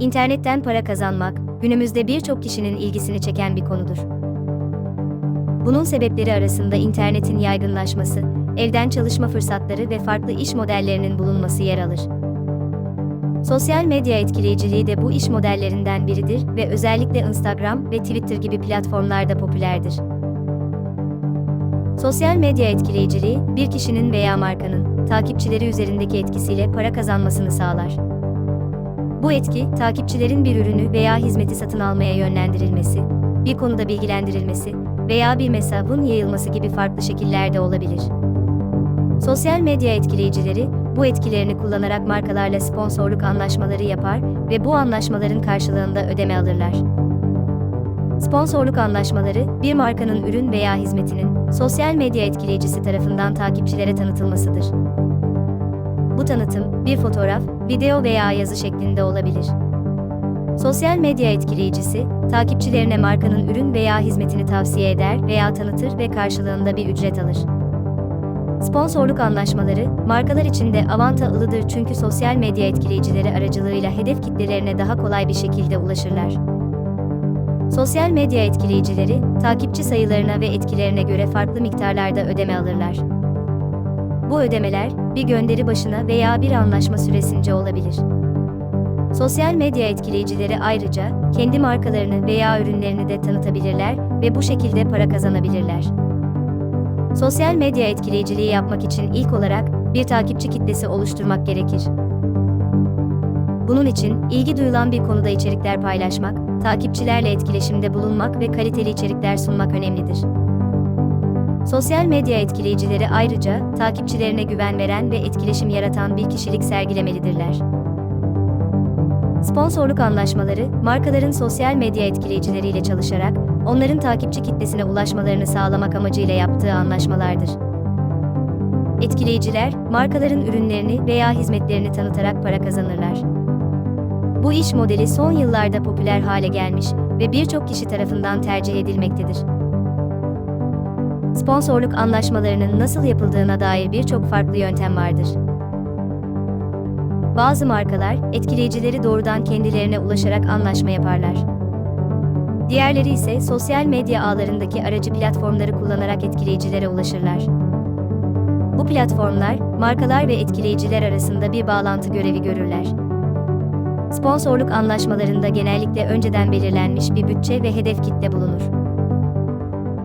İnternetten para kazanmak, günümüzde birçok kişinin ilgisini çeken bir konudur. Bunun sebepleri arasında internetin yaygınlaşması, evden çalışma fırsatları ve farklı iş modellerinin bulunması yer alır. Sosyal medya etkileyiciliği de bu iş modellerinden biridir ve özellikle Instagram ve Twitter gibi platformlarda popülerdir. Sosyal medya etkileyiciliği, bir kişinin veya markanın takipçileri üzerindeki etkisiyle para kazanmasını sağlar. Bu etki, takipçilerin bir ürünü veya hizmeti satın almaya yönlendirilmesi, bir konuda bilgilendirilmesi veya bir mesajın yayılması gibi farklı şekillerde olabilir. Sosyal medya etkileyicileri, bu etkilerini kullanarak markalarla sponsorluk anlaşmaları yapar ve bu anlaşmaların karşılığında ödeme alırlar. Sponsorluk anlaşmaları, bir markanın ürün veya hizmetinin sosyal medya etkileyicisi tarafından takipçilere tanıtılmasıdır. Bu tanıtım, bir fotoğraf, video veya yazı şeklinde olabilir. Sosyal medya etkileyicisi, takipçilerine markanın ürün veya hizmetini tavsiye eder veya tanıtır ve karşılığında bir ücret alır. Sponsorluk anlaşmaları, markalar için de avantalıdır çünkü sosyal medya etkileyicileri aracılığıyla hedef kitlelerine daha kolay bir şekilde ulaşırlar. Sosyal medya etkileyicileri, takipçi sayılarına ve etkilerine göre farklı miktarlarda ödeme alırlar. Bu ödemeler, bir gönderi başına veya bir anlaşma süresince olabilir. Sosyal medya etkileyicileri ayrıca, kendi markalarını veya ürünlerini de tanıtabilirler ve bu şekilde para kazanabilirler. Sosyal medya etkileyiciliği yapmak için ilk olarak bir takipçi kitlesi oluşturmak gerekir. Bunun için ilgi duyulan bir konuda içerikler paylaşmak, takipçilerle etkileşimde bulunmak ve kaliteli içerikler sunmak önemlidir. Sosyal medya etkileyicileri ayrıca takipçilerine güven veren ve etkileşim yaratan bir kişilik sergilemelidirler. Sponsorluk anlaşmaları, markaların sosyal medya etkileyicileriyle çalışarak onların takipçi kitlesine ulaşmalarını sağlamak amacıyla yaptığı anlaşmalardır. Etkileyiciler, markaların ürünlerini veya hizmetlerini tanıtarak para kazanırlar. Bu iş modeli son yıllarda popüler hale gelmiş ve birçok kişi tarafından tercih edilmektedir. Sponsorluk anlaşmalarının nasıl yapıldığına dair birçok farklı yöntem vardır. Bazı markalar, etkileyicileri doğrudan kendilerine ulaşarak anlaşma yaparlar. Diğerleri ise sosyal medya ağlarındaki aracı platformları kullanarak etkileyicilere ulaşırlar. Bu platformlar, markalar ve etkileyiciler arasında bir bağlantı görevi görürler. Sponsorluk anlaşmalarında genellikle önceden belirlenmiş bir bütçe ve hedef kitle bulunur.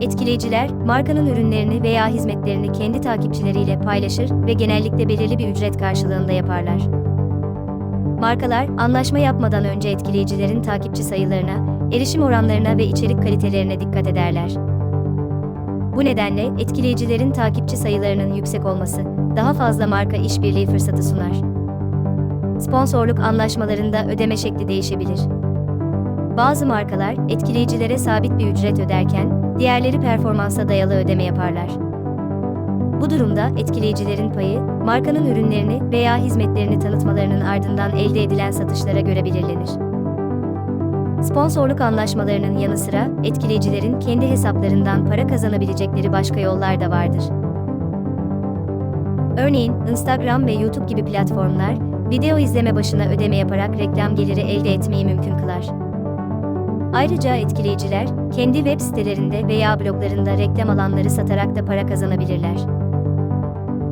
Etkileyiciler, markanın ürünlerini veya hizmetlerini kendi takipçileriyle paylaşır ve genellikle belirli bir ücret karşılığında yaparlar. Markalar, anlaşma yapmadan önce etkileyicilerin takipçi sayılarına, erişim oranlarına ve içerik kalitelerine dikkat ederler. Bu nedenle etkileyicilerin takipçi sayılarının yüksek olması, daha fazla marka işbirliği fırsatı sunar. Sponsorluk anlaşmalarında ödeme şekli değişebilir. Bazı markalar etkileyicilere sabit bir ücret öderken, diğerleri performansa dayalı ödeme yaparlar. Bu durumda etkileyicilerin payı, markanın ürünlerini veya hizmetlerini tanıtmalarının ardından elde edilen satışlara göre belirlenir. Sponsorluk anlaşmalarının yanı sıra etkileyicilerin kendi hesaplarından para kazanabilecekleri başka yollar da vardır. Örneğin Instagram ve YouTube gibi platformlar, video izleme başına ödeme yaparak reklam geliri elde etmeyi mümkün kılar. Ayrıca etkileyiciler, kendi web sitelerinde veya bloglarında reklam alanları satarak da para kazanabilirler.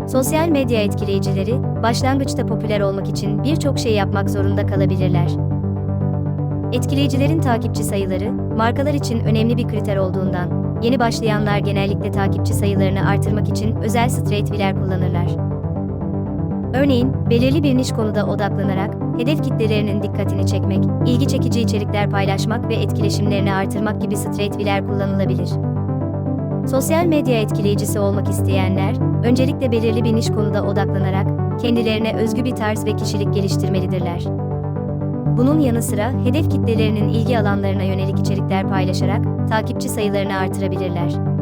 Sosyal medya etkileyicileri, başlangıçta popüler olmak için birçok şey yapmak zorunda kalabilirler. Etkileyicilerin takipçi sayıları, markalar için önemli bir kriter olduğundan, yeni başlayanlar genellikle takipçi sayılarını artırmak için özel stratejiler kullanırlar. Örneğin, belirli bir niş konuda odaklanarak, hedef kitlelerinin dikkatini çekmek, ilgi çekici içerikler paylaşmak ve etkileşimlerini artırmak gibi stratejiler kullanılabilir. Sosyal medya etkileyicisi olmak isteyenler, öncelikle belirli bir niş konuda odaklanarak, kendilerine özgü bir tarz ve kişilik geliştirmelidirler. Bunun yanı sıra hedef kitlelerinin ilgi alanlarına yönelik içerikler paylaşarak takipçi sayılarını artırabilirler.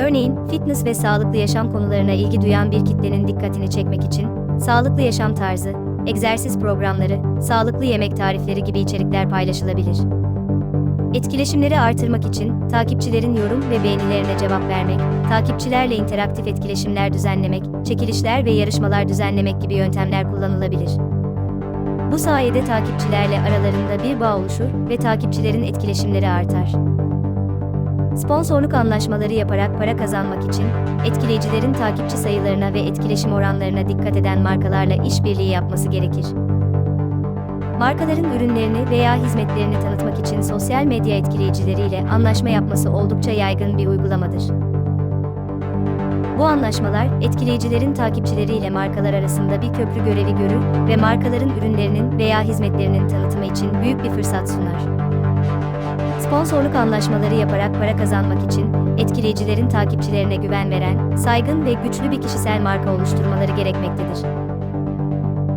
Örneğin, fitness ve sağlıklı yaşam konularına ilgi duyan bir kitlenin dikkatini çekmek için sağlıklı yaşam tarzı, egzersiz programları, sağlıklı yemek tarifleri gibi içerikler paylaşılabilir. Etkileşimleri artırmak için takipçilerin yorum ve beğenilerine cevap vermek, takipçilerle interaktif etkileşimler düzenlemek, çekilişler ve yarışmalar düzenlemek gibi yöntemler kullanılabilir. Bu sayede takipçilerle aralarında bir bağ oluşur ve takipçilerin etkileşimleri artar. Sponsorluk anlaşmaları yaparak para kazanmak için etkileyicilerin takipçi sayılarına ve etkileşim oranlarına dikkat eden markalarla işbirliği yapması gerekir. Markaların ürünlerini veya hizmetlerini tanıtmak için sosyal medya etkileyicileriyle anlaşma yapması oldukça yaygın bir uygulamadır. Bu anlaşmalar etkileyicilerin takipçileriyle markalar arasında bir köprü görevi görür ve markaların ürünlerinin veya hizmetlerinin tanıtımı için büyük bir fırsat sunar. Sponsorluk anlaşmaları yaparak para kazanmak için etkileyicilerin takipçilerine güven veren, saygın ve güçlü bir kişisel marka oluşturmaları gerekmektedir.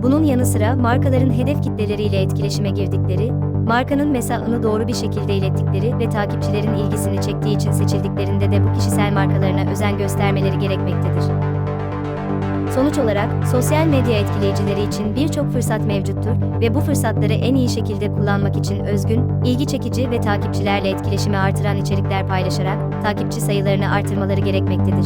Bunun yanı sıra markaların hedef kitleleriyle etkileşime girdikleri, markanın mesajını doğru bir şekilde ilettikleri ve takipçilerin ilgisini çektiği için seçildiklerinde de bu kişisel markalarına özen göstermeleri gerekmektedir. Sonuç olarak sosyal medya etkileyicileri için birçok fırsat mevcuttur ve bu fırsatları en iyi şekilde kullanmak için özgün, ilgi çekici ve takipçilerle etkileşimi artıran içerikler paylaşarak takipçi sayılarını artırmaları gerekmektedir.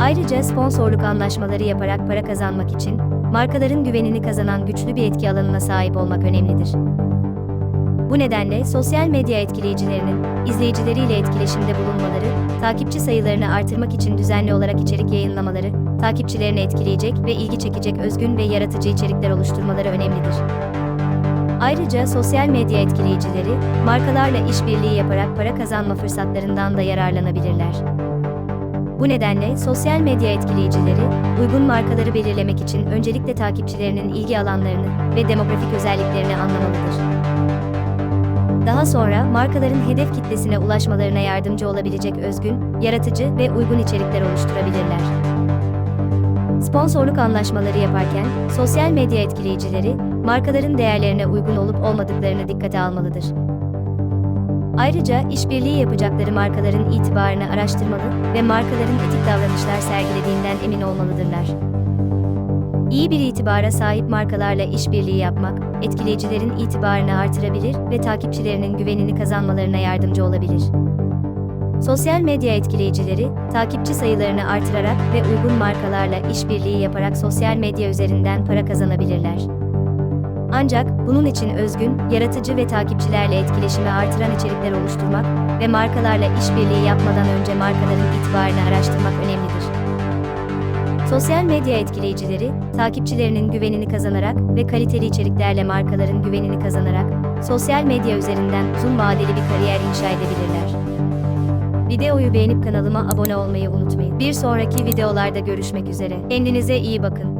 Ayrıca sponsorluk anlaşmaları yaparak para kazanmak için markaların güvenini kazanan güçlü bir etki alanına sahip olmak önemlidir. Bu nedenle sosyal medya etkileyicilerinin izleyicileriyle etkileşimde bulunmaları, takipçi sayılarını artırmak için düzenli olarak içerik yayınlamaları, takipçilerini etkileyecek ve ilgi çekecek özgün ve yaratıcı içerikler oluşturmaları önemlidir. Ayrıca sosyal medya etkileyicileri, markalarla işbirliği yaparak para kazanma fırsatlarından da yararlanabilirler. Bu nedenle sosyal medya etkileyicileri, uygun markaları belirlemek için öncelikle takipçilerinin ilgi alanlarını ve demografik özelliklerini anlamalıdır. Daha sonra markaların hedef kitlesine ulaşmalarına yardımcı olabilecek özgün, yaratıcı ve uygun içerikler oluşturabilirler. Sponsorluk anlaşmaları yaparken sosyal medya etkileyicileri markaların değerlerine uygun olup olmadıklarını dikkate almalıdır. Ayrıca işbirliği yapacakları markaların itibarını araştırmalı ve markaların etik davranışlar sergilediğinden emin olmalıdırlar. İyi bir itibara sahip markalarla işbirliği yapmak, etkileyicilerin itibarını artırabilir ve takipçilerinin güvenini kazanmalarına yardımcı olabilir. Sosyal medya etkileyicileri, takipçi sayılarını artırarak ve uygun markalarla işbirliği yaparak sosyal medya üzerinden para kazanabilirler. Ancak bunun için özgün, yaratıcı ve takipçilerle etkileşimi artıran içerikler oluşturmak ve markalarla işbirliği yapmadan önce markaların itibarını araştırmak önemlidir. Sosyal medya etkileyicileri, takipçilerinin güvenini kazanarak ve kaliteli içeriklerle markaların güvenini kazanarak, sosyal medya üzerinden uzun vadeli bir kariyer inşa edebilirler. Videoyu beğenip kanalıma abone olmayı unutmayın. Bir sonraki videolarda görüşmek üzere. Kendinize iyi bakın.